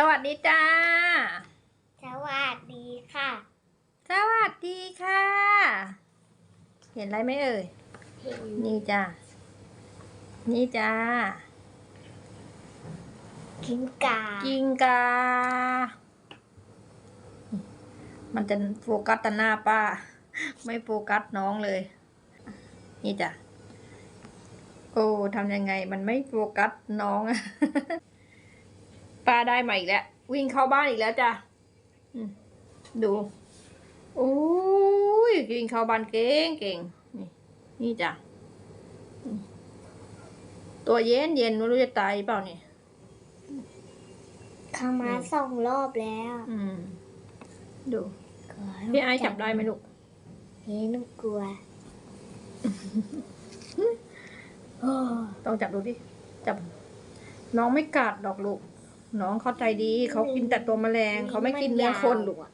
สวัสดีจ้า สวัสดีค่ะ สวัสดีค่ะ เห็นอะไรไหมเอ่ย เห็นนี่จ้า นี่จ้า กินกา กิงกา มันจะโฟกัสแต่หน้าป้า ไม่โฟกัสน้องเลย นี่จ้ะ โอ้ทำยังไงมันไม่โฟกัสน้องอะ ป้าได้มาอีกแล้ว วิ่งเข้าบ้านอีกแล้วจ้ะอืมดูโอ้ยวิ่งเข้าบ้านเก่งเก่งนี่นี่จ้ะอืมตัวเย็นเย็นไม่รู้จะตายเปล่าเนี่ยเข้ามาสองรอบแล้ว อืมดูกลัวพี่ไอ้จับได้ไหมลูกเฮ้ยหนูกลัวโอ้ต้องจับดูดิ จับ น้องไม่กัดดอกลูก น้องเข้าใจดี เขากินแต่ตัวแมลง เขาไม่กินเนื้อคนลูกอะ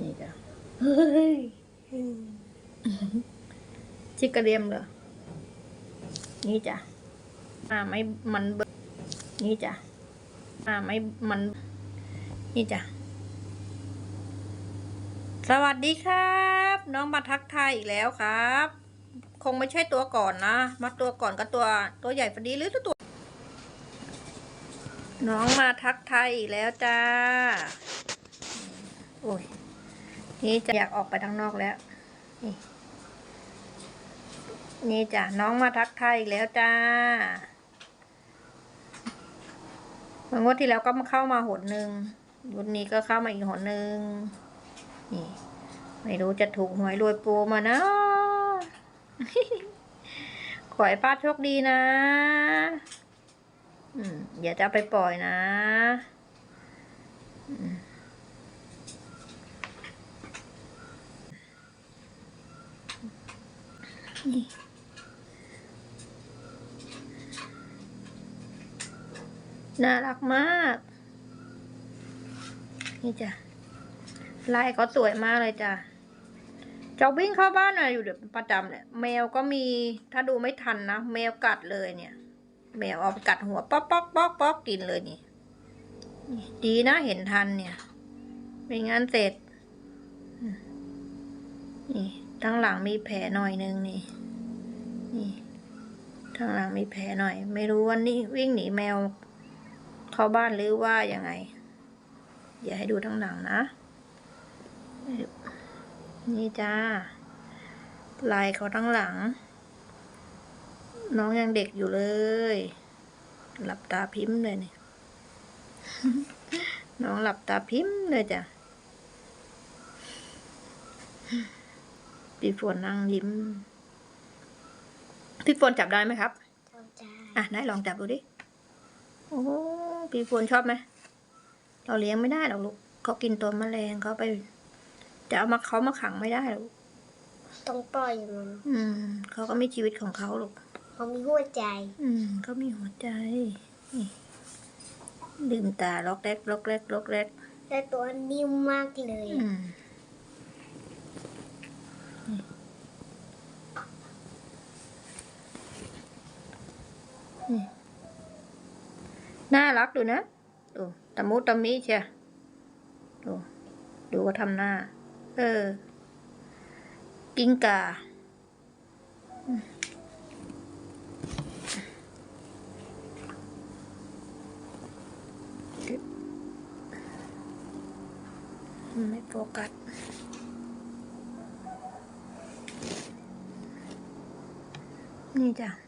นี่จ้ะเฮ้ยอืมชิกกระเดียมเหรอ นี่จ้ะอ่าไม่มันเบอนี่จ้ะอ่าไม่มัน นี่จ้ะ สวัสดีครับ น้องมาทักทายอีกแล้วครับค งไม่ใช่ตัวก่อนนะมาตัวก่อนก็ตัวตัวใหญ่พอดีหรือตัว น้องมาทักไทยอีกแล้วจ้า โอ้ย นี่จะอยากออกไปทางนอกแล้ว นี่นี่จ้ะน้องมาทักไทยอีกแล้วจ้าเมื่องวดที่แล้วก็มาเข้ามาหนหนึ่งวันนี้ก็เข้ามาอีกหนหนึ่งนี่ ไม่รู้จะถูกหวยรวยปูมานะ ขอให้ป้าโชคดีนะอืมอย่าจะไปปล่อยนะนี่น่ารักมาก นี่จ้ะลายเขาสวยมากเลยจ้ะ จะวิ่งเข้าบ้านอะอยู่เดี๋ยวประจำเนี่ยแมวก็มีถ้าดูไม่ทันนะแมวกัดเลยเนี่ย แมวเอากัดหัวป๊อกป๊อกป๊อกป๊อกกินเลยนี่ ดีนะเห็นทันเนี่ยไม่งั้นเสร็จนี่ทั้งหลังมีแผลหน่อยนึงนี่ นี่ทางหลังมีแผลหน่อย ไม่รู้ว่านี่วิ่งหนีแมว เข้าบ้านหรือว่ายังไง อย่าให้ดูทั้งหลังนะ นี่จ้า ลายเขาทั้งหลัง น้องยังเด็กอยู่เลย หลับตาพิมพ์เลยเนี่ยน้องหลับตาพิมพ์เลยจ้ะพี่ฝนนั่งยิ้มพี่ฝนจับได้ไหมครับเข้าใจอะไหนลองจับดูดิ โอ้พี่ฝนชอบไหม เราเลี้ยงไม่ได้หรอกลูกเขากินตัวแมลงเขาไป จะเอามาเขามาขังไม่ได้หรอกลูกต้องปล่อยมันอืมเขาก็มีชีวิตของเขาลูกเขามีหัวใจ อืมเขามีหัวใจนี่ลืมตาล็อกแรกล็อกแรกล็อกแรกแต่ตัวนิ่มมากเลยอืมนี่น่ารักดูนะ ดูตะมุตะมิเชียดู ดูก็ทำหน้า เออ กิ้งกา ไม่โฟกัสนี่จ้ะ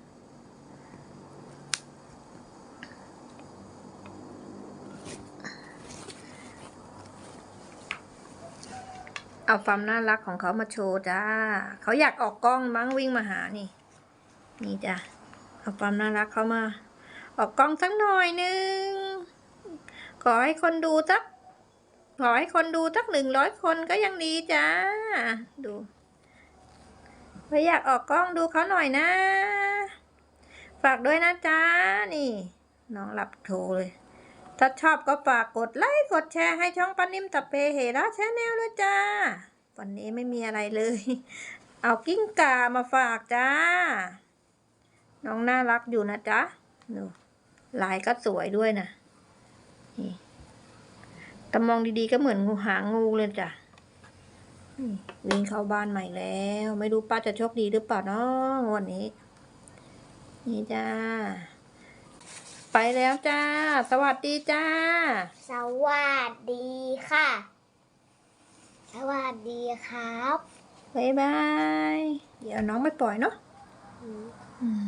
เอาความน่ารักของเขามาโชว์จ้า เขาอยากออกกล้องมั้งวิ่งมาหานี่ นี่จ้ะ เอาความน่ารักเขามา ออกกล้องสักหน่อยนึง ขอให้คนดูสัก ขอให้คนดูสักหนึ่งร้อยคนก็ยังดีจ้า ดูไม่อยากออกกล้องดูเขาหน่อยนะ ฝากด้วยนะจ้า นี่ น้องหลับโทรเลย ถ้าชอบก็ฝากกดไลค์กดแชร์ให้ช่องปานิ่มตับเพเหระแชนแนลด้วยจ้า วันนี้ไม่มีอะไรเลย เอากิ้งก่ามาฝากจ้า น้องน่ารักอยู่นะจ๊ะดูลายก็สวยด้วยนะนี่ตมองดีๆก็เหมือนงูหางงูเลยจ้ะวิ่งเข้าบ้านใหม่แล้ว ไม่รู้ป้าจะโชคดีหรือเปล่าเนาะงวันนี้ นี่จ้า ไปแล้วจ้า สวัสดีจ้า สวัสดีค่ะ สวัสดีครับ บ๊ายบาย เดี๋ยวน้องไปปล่อยเนาะอืมอืม